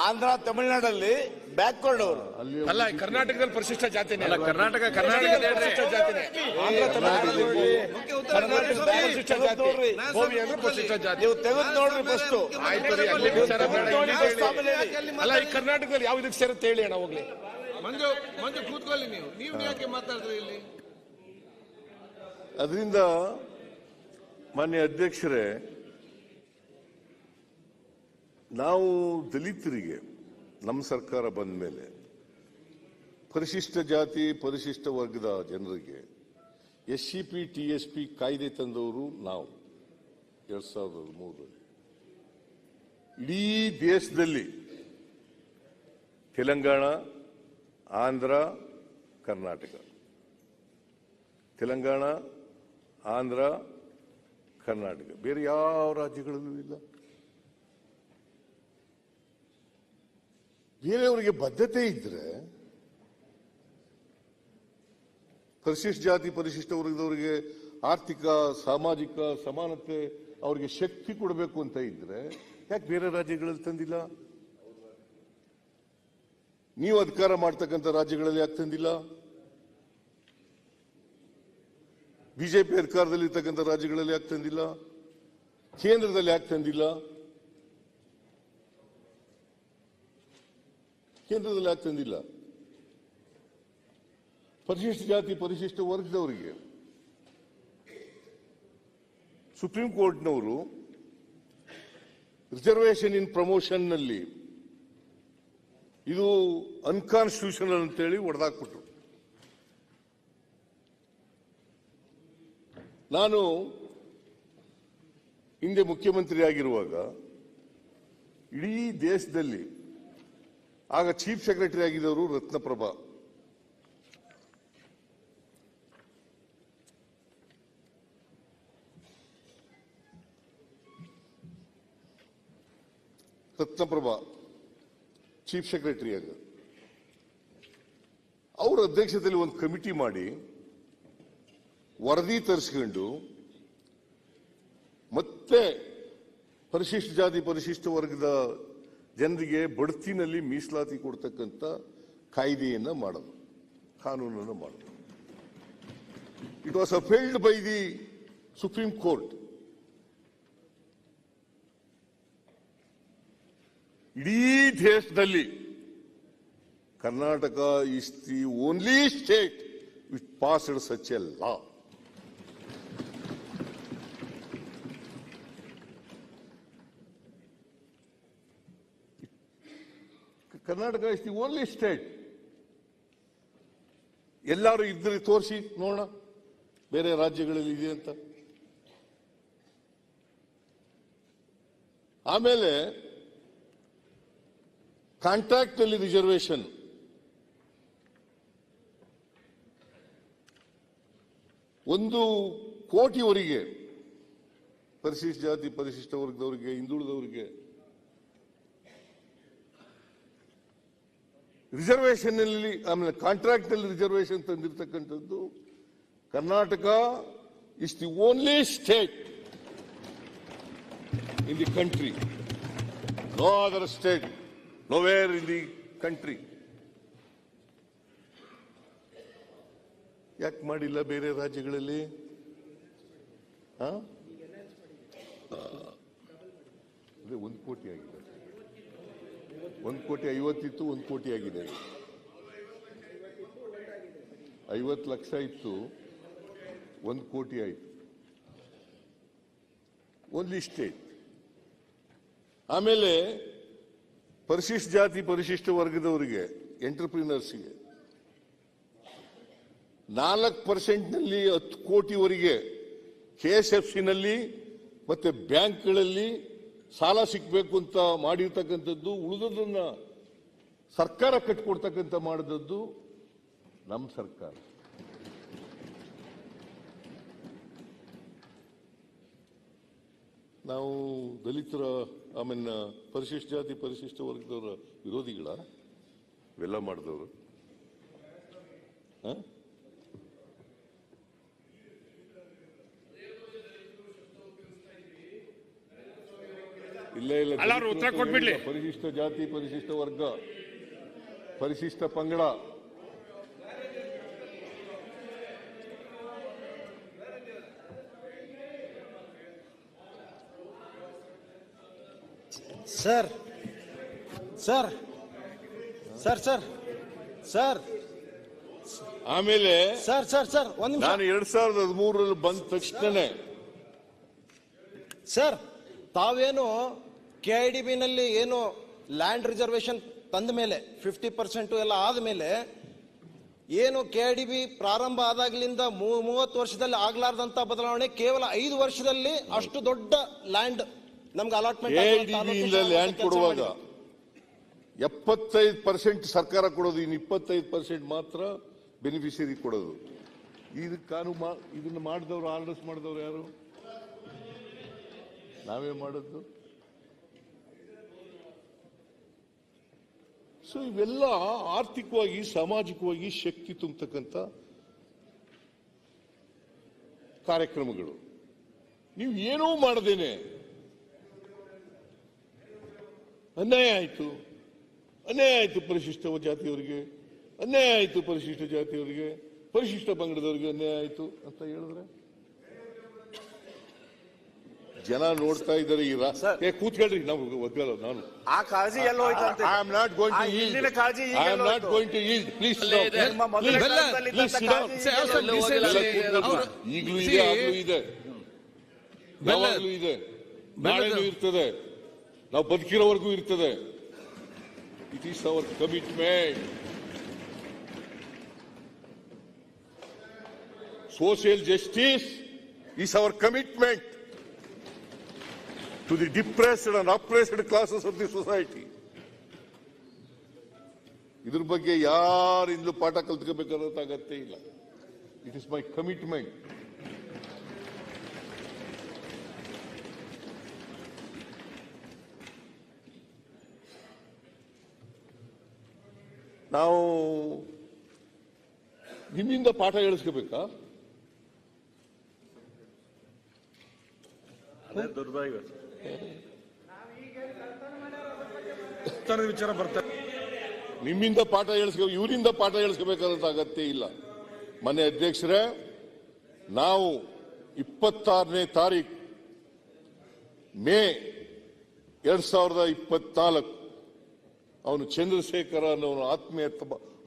ಆಂಧ್ರ ತಮಿಳುನಾಡಲ್ಲಿ ಬ್ಯಾಕ್ವರ್ಡ್ ಅವರು ಅಲ್ಲಿ ಅಲ್ಲ ಕರ್ನಾಟಕದಲ್ಲಿ ಪರಿಶಿಷ್ಟ ಜಾತಿನೇ. ಅಲ್ಲ ಕರ್ನಾಟಕ ಕರ್ನಾಟಕದಲ್ಲಿ ಪರಿಶಿಷ್ಟ ಜಾತಿನೇ. ಆಂಧ್ರ ತಮಿಳುನಾಡಲ್ಲಿ ಕರ್ನಾಟಕದಲ್ಲಿ ಪರಿಶಿಷ್ಟ ಜಾತಿ. ಗೋವಿ ಅಂದ್ರೆ ಪರಿಶಿಷ್ಟ ಜಾತಿ. ನೀವು ತೆಗೆದು ನೋಡ್ರಿ ಫಸ್ಟ್. ಆಯ್ತು ರೀ, ಅಲ್ಲಿ ವಿಚಾರ ಬೇಡ, ಇಲ್ಲಿ ಹೇಳಿ. ಅಲ್ಲ ಈ ಕರ್ನಾಟಕದಲ್ಲಿ ಯಾವ ಇದಕ್ಕೆ ಸೇರುತ್ತೆ ಹೇಳಿ ಅಣ್ಣ ಹೋಗ್ಲಿ. ಮಂಜು ಮಂಜು ಕೂತ್ಕೊಳ್ಳಿ ನೀವು. ನೀವು ಯಾಕೆ ಮಾತಾಡಿದ್ರಿ ಇಲ್ಲಿ? ಅದರಿಂದ ಮಾನ್ಯ ಅಧ್ಯಕ್ಷರೇ ನಾವು ದಲಿತರಿಗೆ ನಮ್ಮ ಸರ್ಕಾರ ಬಂದ ಮೇಲೆ ಪರಿಶಿಷ್ಟ ಜಾತಿ, ಪರಿಶಿಷ್ಟ ವರ್ಗದ ಜನರಿಗೆ S C P T S P ಕಾಯ್ದೆ ತಂದವರು ನಾವು. ಎರಡ್ ಸಾವಿರದ ಮೂರರಲ್ಲಿ ಇಡೀ ದೇಶದಲ್ಲಿ ತೆಲಂಗಾಣ, ಆಂಧ್ರ, ಕರ್ನಾಟಕ. ತೆಲಂಗಾಣ, ಆಂಧ್ರ, ಕರ್ನಾಟಕ. ಬೇರೆ ಯಾವ ರಾಜ್ಯಗಳಲ್ಲೂ ಇಲ್ಲ. ಬೇರೆಯವರಿಗೆ ಬದ್ಧತೆ ಇದ್ರೆ, ಪರಿಶಿಷ್ಟ ಜಾತಿ ಪರಿಶಿಷ್ಟ ವರ್ಗದವರಿಗೆ ಆರ್ಥಿಕ, ಸಾಮಾಜಿಕ ಸಮಾನತೆ ಅವರಿಗೆ ಶಕ್ತಿ ಕೊಡಬೇಕು ಅಂತ ಇದ್ರೆ, ಯಾಕೆ ಬೇರೆ ರಾಜ್ಯಗಳಲ್ಲಿ ತಂದಿಲ್ಲ? ನೀವು ಅಧಿಕಾರ ಮಾಡ್ತಕ್ಕಂಥ ರಾಜ್ಯಗಳಲ್ಲಿ ಯಾಕೆ ತಂದಿಲ್ಲ? ಬಿಜೆಪಿ ಅಧಿಕಾರದಲ್ಲಿ ಇರ್ತಕ್ಕಂಥ ರಾಜ್ಯಗಳಲ್ಲಿ ಯಾಕೆ ತಂದಿಲ್ಲ? ಕೇಂದ್ರದಲ್ಲಿ ಯಾಕೆ ತಂದಿಲ್ಲ? ಕೇಂದ್ರದಲ್ಲಿ ಯಾಕೆ ತಂದಿಲ್ಲ ಪರಿಶಿಷ್ಟ ಜಾತಿ, ಪರಿಶಿಷ್ಟ ವರ್ಗದವರಿಗೆ ಸುಪ್ರೀಂ ಕೋರ್ಟ್ನವರು ರಿಸರ್ವೇಷನ್ ಇನ್ ಪ್ರಮೋಷನ್ನಲ್ಲಿ ಇದು ಅನ್ಕಾನ್ಸ್ಟಿಟ್ಯೂಷನಲ್ ಅಂತೇಳಿ ಒಡೆದಾಕ್ಬಿಟ್ರು. ನಾನು ಹಿಂದೆ ಮುಖ್ಯಮಂತ್ರಿಯಾಗಿರುವಾಗ ಇಡೀ ದೇಶದಲ್ಲಿ ಆಗ ಚೀಫ್ ಸೆಕ್ರೆಟರಿ ಆಗಿದ್ದವರು ರತ್ನಪ್ರಭಾ. ರತ್ನಪ್ರಭಾ, ಚೀಫ್ ಸೆಕ್ರೆಟರಿ ಆಗ. ಅವರ ಅಧ್ಯಕ್ಷತೆಯಲ್ಲಿ ಒಂದು ಕಮಿಟಿ ಮಾಡಿ ವರದಿ ತರಿಸ್ಕೊಂಡು ಮತ್ತೆ ಪರಿಶಿಷ್ಟ ಜಾತಿ ಪರಿಶಿಷ್ಟ ವರ್ಗದ ಜನರಿಗೆ ಬಡ್ತಿನಲ್ಲಿ ಮೀಸಲಾತಿ ಕೊಡ್ತಕ್ಕಂಥ ಕಾಯ್ದೆಯನ್ನು ಮಾಡೋದು ಕಾನೂನನ್ನು ಮಾಡೋದು it was upheld by the supreme court ಇಡೀ ದೇಶದಲ್ಲಿ Karnataka is the only state which passed such a law Karnataka is the only state ಎಲ್ಲರೂ ಇದ್ರೆ ತೋರಿಸಿ, ನೋಡೋಣ. ಬೇರೆ ರಾಜ್ಯಗಳಲ್ಲಿ ಇದೆ ಅಂತ. ಆಮೇಲೆ ಕಾಂಟ್ರಾಕ್ಟ್ ಅಲ್ಲಿ ರಿಸರ್ವೇಶನ್ ಒಂದು ಕೋಟಿವರೆಗೆ, ಪರಿಶಿಷ್ಟ ಜಾತಿ, ಪರಿಶಿಷ್ಟ ವರ್ಗದವರಿಗೆ, ಹಿಂದುಳಿದವರಿಗೆ ರಿಸರ್ವೇಶನ್ ಅಲ್ಲಿ ಆಮೇಲೆ ಕಾಂಟ್ರಾಕ್ಟ್ ಅಲ್ಲಿ reservation ತಂದಿರತಕ್ಕಂಥದ್ದು Karnataka is the only state in the country no other state nowhere in the country ಯಾಕೆ ಮಾಡಿಲ್ಲ ಬೇರೆ ರಾಜ್ಯಗಳಲ್ಲಿ? ಒಂದು ಕೋಟಿ ಆಗಿದೆ. ಒಂದು ಕೋಟಿ ಐವತ್ತಿತ್ತು, ಒಂದು ಕೋಟಿ ಆಗಿದೆ. ಐವತ್ತು ಲಕ್ಷ ಇತ್ತು, ಒಂದು ಕೋಟಿ ಆಯಿತು. ಓನ್ಲಿ ಸ್ಟೇಟ್ ಆಮೇಲೆ ಪರಿಶಿಷ್ಟ ಜಾತಿ, ಪರಿಶಿಷ್ಟ ವರ್ಗದವರಿಗೆ, ಎಂಟರ್ಪ್ರಿನರ್ಸ್ಗೆ, ನಾಲ್ಕು ಪರ್ಸೆಂಟ್ನಲ್ಲಿ ಹತ್ತು ಕೋಟಿವರೆಗೆ ಕೆ ಎಸ್ ಎಫ್ ಸಿನಲ್ಲಿ ಮತ್ತೆ ಬ್ಯಾಂಕ್ಗಳಲ್ಲಿ ಸಾಲ ಸಿಕ್ಕಬೇಕು ಅಂತ ಮಾಡಿರ್ತಕ್ಕಂಥದ್ದು ಉಳಿದದನ್ನ ಸರ್ಕಾರ ಕಟ್ಕೊಡ್ತಕ್ಕಂಥ ಮಾಡಿದದ್ದು ನಮ್ಮ ಸರ್ಕಾರ ನಾವು ದಲಿತರ ಆಮೇಲೆ ಪರಿಶಿಷ್ಟ ಜಾತಿ ಪರಿಶಿಷ್ಟ ವರ್ಗದವರ ವಿರೋಧಿಗಳ ಇವೆಲ್ಲ ಮಾಡಿದವರು ಹ? ಇಲ್ಲ ಇಲ್ಲ ಅಲ್ಲ, ಅವ್ರು ಉತ್ತರ ಕೊಟ್ಬಿಡ್ಲಿ. ಪರಿಶಿಷ್ಟ ಜಾತಿ ಪರಿಶಿಷ್ಟ ವರ್ಗ. ಪರಿಶಿಷ್ಟ ಪಂಗಡ. Sir sir sir sir sir. ಆಮೇಲೆ ಸರ್ ಸರ್ ಸರ್ ಒಂದು ನಿಮಿಷ. ನಾನು ಎರಡ್ ಸಾವಿರದ ಹದಿಮೂರರಲ್ಲಿ ಬಂದ ತಕ್ಷಣನೇ ಸರ್ ತಾವೇನು ಕೆ ಐ ಡಿ ಬಿನಲ್ಲಿ ಏನು ಲ್ಯಾಂಡ್ ರಿಸರ್ವೇಶನ್ ತಂದ ಮೇಲೆ ಫಿಫ್ಟಿ ಪರ್ಸೆಂಟ್ ಎಲ್ಲ ಆದ್ಮೇಲೆ ಏನು ಕೆ ಐ ಡಿ ಬಿ ಪ್ರಾರಂಭ ಆದಾಗ್ಲಿಂದ ಮೂವತ್ತು ವರ್ಷದಲ್ಲಿ ಆಗ್ಲಾರ್ದಂತ ಬದಲಾವಣೆ ಕೇವಲ ಐದು ವರ್ಷದಲ್ಲಿ ಅಷ್ಟು ದೊಡ್ಡ ಲ್ಯಾಂಡ್ ನಮ್ಗೆ ಅಲಾಟ್ಮೆಂಟ್ ಲ್ಯಾಂಡ್ ಕೊಡುವಾಗ ಎಪ್ಪತ್ತೈದು ಪರ್ಸೆಂಟ್ ಸರ್ಕಾರ ಕೊಡೋದು ಇನ್ನು ಇಪ್ಪತ್ತೈದು ಪರ್ಸೆಂಟ್ ಮಾತ್ರ ಬೆನಿಫಿಷರಿ ಕೊಡೋದು. ಇದು ಇದನ್ನ ಮಾಡಿದವರು ಆರ್ಡರ್ಸ್ ಮಾಡಿದವರು ಯಾರು? ನಾವೇ ಮಾಡೋದು? ಸೊ ಇವೆಲ್ಲ ಆರ್ಥಿಕವಾಗಿ, ಸಾಮಾಜಿಕವಾಗಿ ಶಕ್ತಿ ತುಂಬತಕ್ಕಂಥ ಕಾರ್ಯಕ್ರಮಗಳು. ನೀವು ಏನೂ ಮಾಡದೇನೆ. ಅನ್ಯಾಯ ಆಯಿತು. ಅನ್ಯಾಯ ಆಯಿತು ಪರಿಶಿಷ್ಟ ಜಾತಿಯವರಿಗೆ. ಅನ್ಯಾಯ ಆಯಿತು ಪರಿಶಿಷ್ಟ ಜಾತಿಯವರಿಗೆ. ಪರಿಶಿಷ್ಟ ಪಂಗಡದವರಿಗೆ ಅನ್ಯಾಯ ಆಯಿತು ಅಂತ ಹೇಳಿದ್ರೆ? ಜನ ನೋಡ್ತಾ ಇದ್ದಾರೆ ಈ ರಾ- ಏ ಕೂತ್ಕೊಳ್ರಿ. ನಾವು ಒಗ್ಗಲ್ಲ ನಾನು. ಆ ಕಾಳಜಿ ಎಲ್ಲ ಹೋಯ್ತಂತೆ I am not going uh to ಹಿಂದಿನ ಈಲ್ಡ್ ಕಾಳಜಿ ಈಗ I am not. Going to yield please ನಿಮ್ಮ ಮೊದಲ ಕಾಲದಲ್ಲಿ ಇದ್ದಂತ ಕಾಳಜಿ ಈಗ ಎಲ್ಲ ಹೋಯ್ತು. ಈಗಲೂ ಇದೆ ಆಗ್ಲೂ ಇದೆ. ಯಾವಾಗ್ಲೂ ಇದೆ. ನಾಳೆನೂ ಇರ್ತದೆ. ನಾವು ಬದುಕಿರೋವರೆಗೂ ಇರ್ತದೆ. It is our commitment social justice is our commitment to the depressed and oppressed classes of the society. ಇದ್ರ ಬಗ್ಗೆ ಯಾರಿಂದಲೂ ಪಾಠ ಕಲ್ತ್ಕೋಬೇಕಾದಂತ ಅಗತ್ಯ ಇಲ್ಲ. ಇಟ್ ಇಸ್ ಮೈ ಕಮಿಟ್ಮೆಂಟ್ ನಾವು ನಿಮ್ಮಿಂದ ಪಾಠ ಹೇಳಿಸ್ಕೋಬೇಕಾ? ವಿಚಾರ ಬರ್ತಾರೆ ನಿಮ್ಮಿಂದ ಪಾಠ ಹೇಳಿಸ್ಕೋ ಇವರಿಂದ ಪಾಠ ಹೇಳಿಸ್ಕೋಬೇಕಾದಂತ ಅಗತ್ಯ ಇಲ್ಲ. ಮನೆ ಅಧ್ಯಕ್ಷರೇ, ನಾವು ಇಪ್ಪತ್ತಾರನೇ ತಾರೀಕು ಮೇ ಎರಡ್ ಸಾವಿರದ ಇಪ್ಪತ್ನಾಲ್ಕು, ಅವನು ಚಂದ್ರಶೇಖರ ಅನ್ನೋನು ಆತ್ಮೀಯ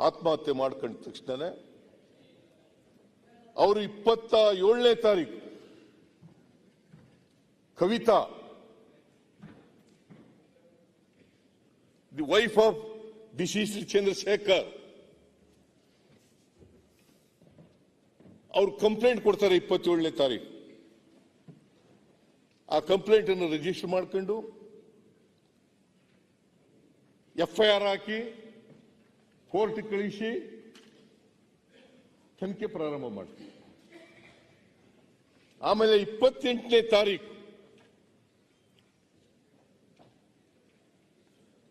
ಆತ್ಮಹತ್ಯೆ ಮಾಡ್ಕೊಂಡ ತಕ್ಷಣನೇ, ಅವರು ಇಪ್ಪತ್ತ ಏಳನೇ ತಾರೀಕು Kavitha the wife of deceased Chandrashekar ಅವ್ರು ಕಂಪ್ಲೇಂಟ್ ಕೊಡ್ತಾರೆ ಇಪ್ಪತ್ತೇಳನೇ ತಾರೀಕು. ಆ ಕಂಪ್ಲೇಂಟ್ ಅನ್ನು ರಿಜಿಸ್ಟರ್ ಮಾಡ್ಕೊಂಡು ಎಫ್ಐಆರ್ ಹಾಕಿ ಕೋರ್ಟ್ ಕಳಿಸಿ ತನಿಖೆ ಪ್ರಾರಂಭ ಮಾಡ್ತೀವಿ. ಆಮೇಲೆ ಇಪ್ಪತ್ತೆಂಟನೇ ತಾರೀಕು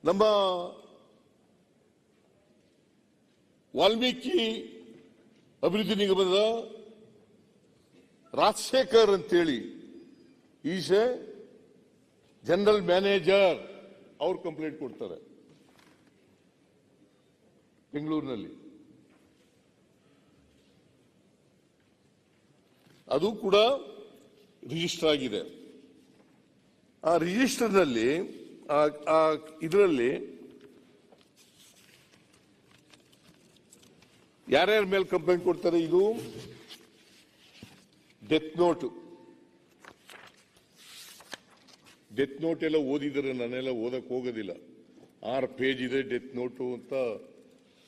ನಮ್ಮ ವಾಲ್ಮೀಕಿ ಅಭಿವೃದ್ಧಿ ನಿಗಮದ ರಾಜಶೇಖರ್ ಅಂತೇಳಿ ಈಸ್ ಎ ಜನರಲ್ ಮ್ಯಾನೇಜರ್, ಅವ್ರು ಕಂಪ್ಲೇಂಟ್ ಕೊಡ್ತಾರೆ. ಬೆಂಗಳೂರಿನಲ್ಲಿ. ಅದು ಕೂಡ ರಿಜಿಸ್ಟರ್ ಆಗಿದೆ. ಆ ರಿಜಿಸ್ಟರ್ನಲ್ಲಿ ಇದರಲ್ಲಿ ಯಾರ್ಯಾರ ಮೇಲೆ ಕಂಪ್ಲೇಂಟ್ ಕೊಡ್ತಾರೆ ಇದು? Death note. ಡೆತ್ ನೋಟ್ ಎಲ್ಲ ಓದಿದ್ದಾರೆ, ನಾನೆಲ್ಲ ಓದಕ್ ಹೋಗೋದಿಲ್ಲ. ಆರು ಪೇಜ್ ಇದೆ ಡೆತ್ ನೋಟು ಅಂತ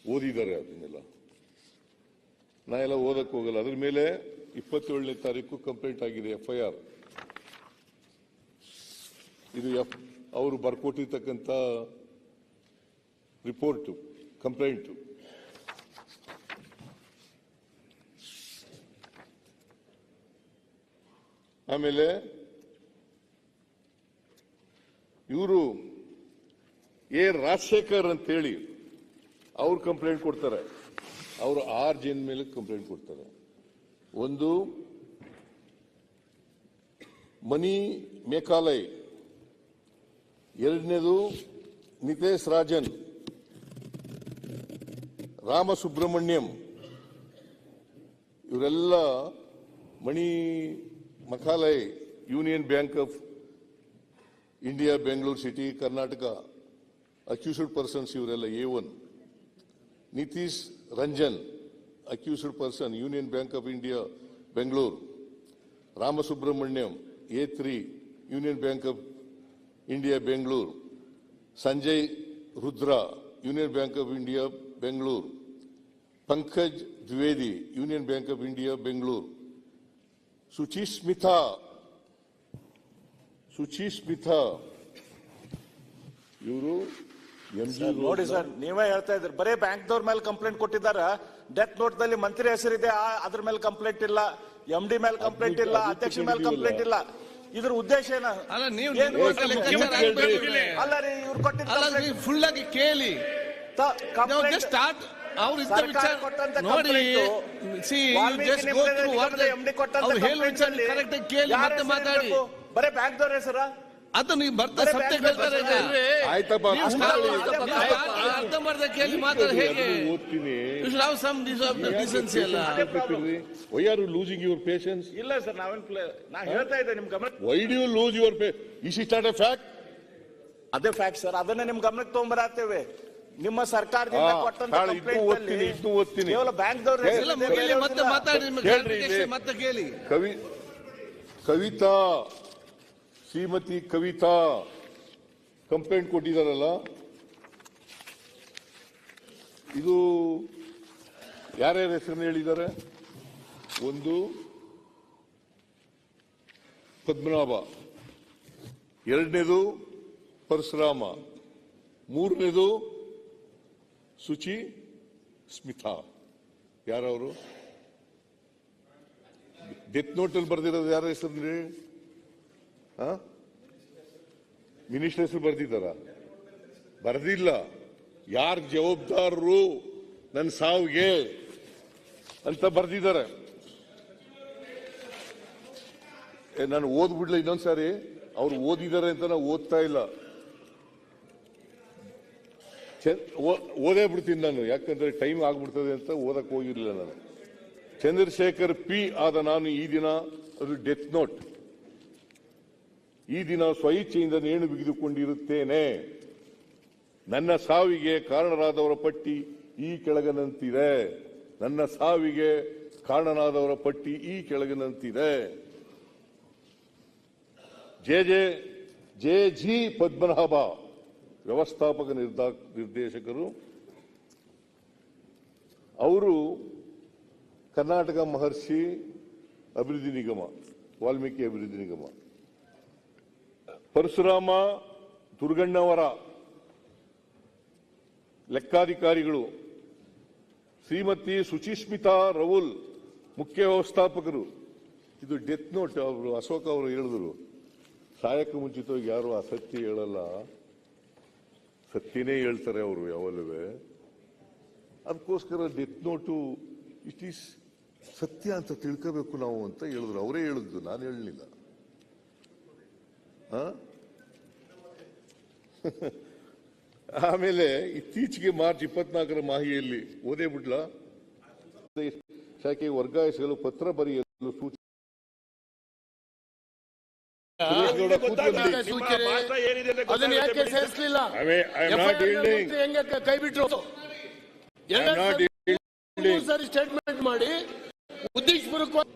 ಓದಿದ್ದಾರೆ ಅದನ್ನೆಲ್ಲ. ನಾನೆಲ್ಲ ಓದಕ್ಕೆ ಓದಕ್ ಹೋಗಲ್ಲ. ಅದ್ರ ಮೇಲೆ ಇಪ್ಪತ್ತೇಳನೇ ತಾರೀಕು ಕಂಪ್ಲೇಂಟ್ ಆಗಿದೆ ಎಫ್ ಐ ಆರ್ ಇದು ಎಫ್ ಅವರು ಬರ್ಕೊಟ್ಟಿರ್ತಕ್ಕಂಥ ರಿಪೋರ್ಟು ಕಂಪ್ಲೇಂಟು ಆಮೇಲೆ ಇವರು ಎ ರಾಜಶೇಖರ್ ಅಂತೇಳಿ ಅವ್ರು ಕಂಪ್ಲೇಂಟ್ ಕೊಡ್ತಾರೆ. ಅವರು ಆರ್ ಜನ ಮೇಲೆ ಕಂಪ್ಲೇಂಟ್ ಕೊಡ್ತಾರೆ. ಒಂದು ಮನಿ ಮೇಕಾಲಯ್ ಎರಡನೇದು ನಿತೇಶ್ ರಾಜನ್. ರಾಮಸುಬ್ರಹ್ಮಣ್ಯಂ. ಇವರೆಲ್ಲ Mani Makhalay, union bank of India, Bengaluru city, Karnataka, accused persons ಇವರೆಲ್ಲ A one. Nitish Ranjan, accused person, union bank of India, Bengaluru. Ramasubramanyam A three, union bank of India Bengaluru Sanjay Rudra union bank of India Bengaluru Pankaj Dwivedi union bank of India Bengaluru Suchismita Suchismita ಇವರು ನೋಡಿ sir ನೀವೇ ಹೇಳ್ತಾ ಇದ್ರಿ ಬರೀ ಬ್ಯಾಂಕ್ದವ್ರ ಮೇಲೆ complaint ಕೊಟ್ಟಿದ್ದಾರ. Death note ದಲ್ಲಿ ಮಂತ್ರಿ ಹೆಸರಿದೆ ಅದ್ರ ಮೇಲೆ ಕಂಪ್ಲೇಂಟ್ ಇಲ್ಲ. ಎಂ ಡಿ ಮೇಲೆ ಕಂಪ್ಲೇಂಟ್ ಇಲ್ಲ ಅಧ್ಯಕ್ಷ ಮೇಲೆ. ಕಂಪ್ಲೇಂಟ್ ಇಲ್ಲ. ಇದ್ರ ಉದ್ದೇಶ ಏನ? ಅಲ್ಲ ನೀವು. ಅಲ್ಲ ರೀ ಇವ್ರು ಕೊಟ್ಟಿದ್ದ ಫುಲ್ ಆಗಿ ಕೇಳಿ. ಸ್ಟಾರ್ಟ್ ಅವ್ರು ಇದ್ದ ವಿಚಾರ ನೋಡಿ see you just go through what ಅವ್ರು ಹೇಳುವ ವಿಚಾರ ಅಲ್ಲಿ ಕರೆಕ್ಟ್ ಆಗಿ ಕೇಳಿ ಮತ್ತೆ ಮಾತಾಡಿ? ಬರೀ ಬ್ಯಾಂಕ್ದವ್ರ ಹೆಸರ? ಅದು ನೀವು ಬರ್ತಾ ಸತ್ಯ ಈಗ. ಆಯ್ತಪ್ಪ ನೀವು ಅರ್ಧ ಮರ್ಧ ಕೇಳಿ ಮಾತಾಡಿ ಹೇಗೆ? ಓದ್ತೀನಿ. Should some this of the decency ಅಲ್ಲ. Why are you losing your patience ಇಲ್ಲ ಸರ್ ನಾವೇನ್ ನಾ ಹೇಳ್ತಾ ಇದ್ದೆ ನಿಮ್ ಗಮನ why do you lose your pay is it not a fact ಅದೇ ಫ್ಯಾಕ್ಟ್ ಸರ್ ಅದನ್ನ ನಿಮ್ ಗಮನಕ್ಕೆ ತಗೊಂಬರತ್ತೇವೆ ನಿಮ್ಮ ಸರ್ಕಾರದಿಂದ ಕೊಟ್ಟಂತ ಓದ್ತೀನಿ, ಅಲ್ಲಿ ಇದ್ನೂ ಓದ್ತೀನಿ. ಕೇವಲ ಬ್ಯಾಂಕ್ದವ್ರು ಮತ್ತೆ ಮಾತಾಡಿ ಮತ್ತೆ ಕೇಳಿ. ಕವಿ ಕವಿತಾ ಶ್ರೀಮತಿ ಕವಿತಾ ಕಂಪ್ಲೇಂಟ್ ಕೊಟ್ಟಿದ್ದಾರಲ್ಲ? ಇದು ಯಾರ್ಯಾರ ಹೆಸರನ್ನ ಹೇಳಿದ್ದಾರೆ? ಒಂದು ಪದ್ಮನಾಭ, ಎರಡನೇದು ಪರಶುರಾಮ, ಮೂರನೇದು ಸುಚಿ ಸ್ಮಿತಾ. ಯಾರವರು? ಡೆತ್ ನೋಟಲ್ಲಿ ಬರೆದಿರೋದು ಬರ್ದಿರೋದು ಯಾರ ಹೆಸರು ಮಿನಿಸ್ಟರ್ ಹೆಸರು ಬರ್ದಿದ್ದಾರ? ಬರ್ದಿಲ್ಲ. ಯಾರು ಜವಾಬ್ದಾರರು? ನನ್ನ ಸಾವಿಗೆ ಅಂತ ಬರ್ದಿದ್ದಾರೆ. ನಾನು ಓದ್ಬಿಡ್ಲ ಇನ್ನೊಂದ್ಸಾರಿ? ಅವ್ರು ಓದಿದ್ದಾರೆ ಅಂತ ನಾವು ಓದ್ತಾ ಇಲ್ಲ. ಓದೇ ಬಿಡ್ತೀನಿ ನಾನು. ಯಾಕಂದ್ರೆ ಟೈಮ್ ಆಗ್ಬಿಡ್ತದೆ ಅಂತ ಓದಕ್ಕೆ ಹೋಗಿರ್ಲಿಲ್ಲ ನಾನು. ಚಂದ್ರಶೇಖರ್ ಪಿ ಆದ ನಾನು ಈ ದಿನ ಅದು ಡೆತ್ ನೋಟ್. ಈ ದಿನ ಸ್ವಇಚ್ಛೆಯಿಂದ ನೇಣು ಬಿಗಿದುಕೊಂಡಿರುತ್ತೇನೆ. ನನ್ನ ಸಾವಿಗೆ ಕಾರಣರಾದವರ ಪಟ್ಟಿ ಈ ಕೆಳಗನಂತಿದೆ. ನನ್ನ ಸಾವಿಗೆ ಕಾರಣನಾದವರ ಪಟ್ಟಿ ಈ ಕೆಳಗನಂತಿದೆ. J J J G Padmanabha, ವ್ಯವಸ್ಥಾಪಕ ನಿರ್ದಾ, ನಿರ್ದೇಶಕರು. ಅವರು ಕರ್ನಾಟಕ ಮಹರ್ಷಿ ಅಭಿವೃದ್ಧಿ ನಿಗಮ, ವಾಲ್ಮೀಕಿ ಅಭಿವೃದ್ಧಿ ನಿಗಮ. ಪರಶುರಾಮ ದುರ್ಗಣ್ಣವರ ಲೆಕ್ಕಾಧಿಕಾರಿಗಳು ಶ್ರೀಮತಿ ಸುಚಿಸ್ಮಿತಾ ರವುಲ್ ಮುಖ್ಯ ವ್ಯವಸ್ಥಾಪಕರು. ಇದು ಡೆತ್ ನೋಟ್ ಅವರು, ಅಶೋಕ ಅವರು ಹೇಳಿದ್ರು. ಸಾಯಕ್ಕೆ ಮುಂಚಿತವಾಗಿ ಯಾರು ಅಸತ್ಯ ಹೇಳಲ್ಲ. ಸತ್ಯನೇ ಹೇಳ್ತಾರೆ ಅವರು ಯಾವಲ್ಲವೇ. ಅದಕ್ಕೋಸ್ಕರ ಡೆತ್ ನೋಟು ಇಟ್ ಈಸ್ ಸತ್ಯ ಅಂತ ತಿಳ್ಕೋಬೇಕು ನಾವು ಅಂತ ಹೇಳಿದ್ರು. ಅವರೇ ಹೇಳಿದ್ದು, ನಾನು ಹೇಳಲಿಲ್ಲ. ಆಮೇಲೆ ಇತ್ತೀಚೆಗೆ ಮಾರ್ಚ್ ಇಪ್ಪತ್ನಾಲ್ಕರ ಮಾಹಿಯಲ್ಲಿ ಓದೇ ಬಿಡ್ಲ ಶಾಖೆ ವರ್ಗಾಯಿಸಲು ಪತ್ರ ಬರೆಯಲು ಸೂಚನೆ. ಕೈ ಬಿಟ್ರು ಸ್ಟೇಟ್ಮೆಂಟ್ ಮಾಡಿ. ಉದ್ದೇಶಪೂರ್ವಕ